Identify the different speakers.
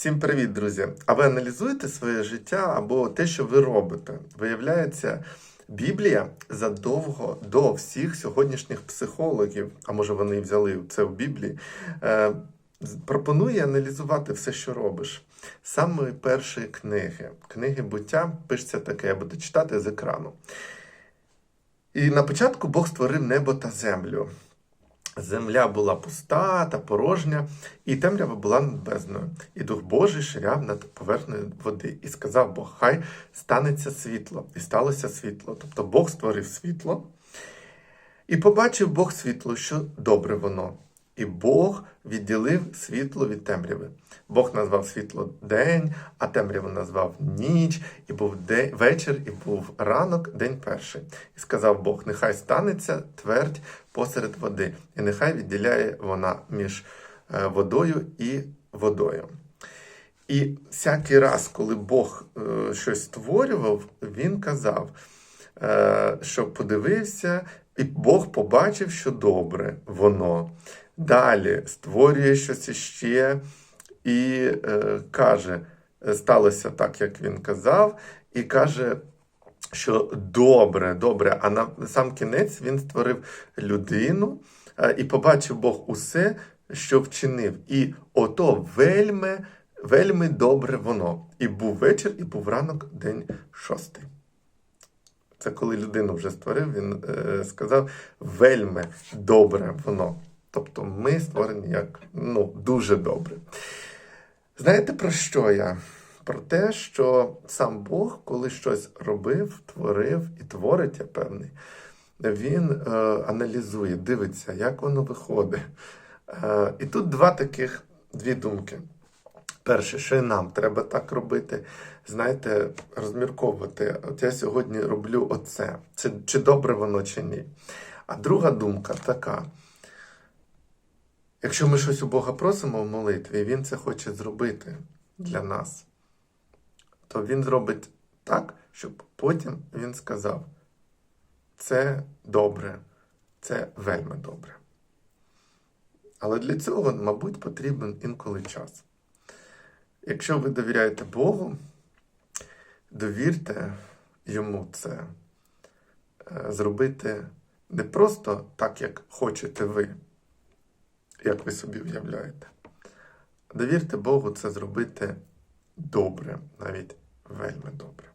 Speaker 1: Всім привіт, друзі! А ви аналізуєте своє життя або те, що ви робите? Виявляється, Біблія задовго до всіх сьогоднішніх психологів, а може вони взяли це в Біблії, е, пропонує аналізувати все, що робиш. З самої першої книги, книги буття, пишеться таке, я буду читати з екрану. І на початку Бог створив небо та землю. Земля була пуста та порожня, і темрява була над бездною. І Дух Божий ширяв над поверхнею води. І сказав Бог: Хай станеться світло. І сталося світло. Тобто Бог створив світло. І побачив Бог світло, що добре воно. І Бог відділив світло від темряви. Бог назвав світло день, а темряву назвав ніч, і був день, вечір, і був ранок, день перший. І сказав Бог: нехай станеться твердь посеред води, і нехай відділяє вона між е, водою і водою. І всякий раз, коли Бог е, щось створював, він казав, е, що подивився, і Бог побачив, що добре воно. Далі створює щось іще і е, каже, сталося так, як він казав, і каже, що добре, добре. А на сам кінець він створив людину е, і побачив Бог усе, що вчинив. І ото вельми, вельми добре воно. І був вечір, і був ранок, день шостий. Це коли людину вже створив, він е, сказав вельми добре воно. Тобто ми створені як ну, дуже добре. Знаєте про що я? Про те, що сам Бог, коли щось робив, творив і творить, я певний, він е, аналізує, дивиться, як воно виходить. Е, і тут два таких дві думки. Перше, що і нам треба так робити, знаєте, розмірковувати. От я сьогодні роблю оце. Це, чи добре воно, чи ні. А друга думка така. Якщо ми щось у Бога просимо в молитві, і Він це хоче зробити для нас, то Він зробить так, щоб потім Він сказав: це добре, це вельми добре. Але для цього, мабуть, потрібен інколи час. Якщо ви довіряєте Богу, довірте йому це е, зробити не просто так, як хочете ви, як ви собі уявляєте. Довірте Богу це зробити добре, навіть вельми добре.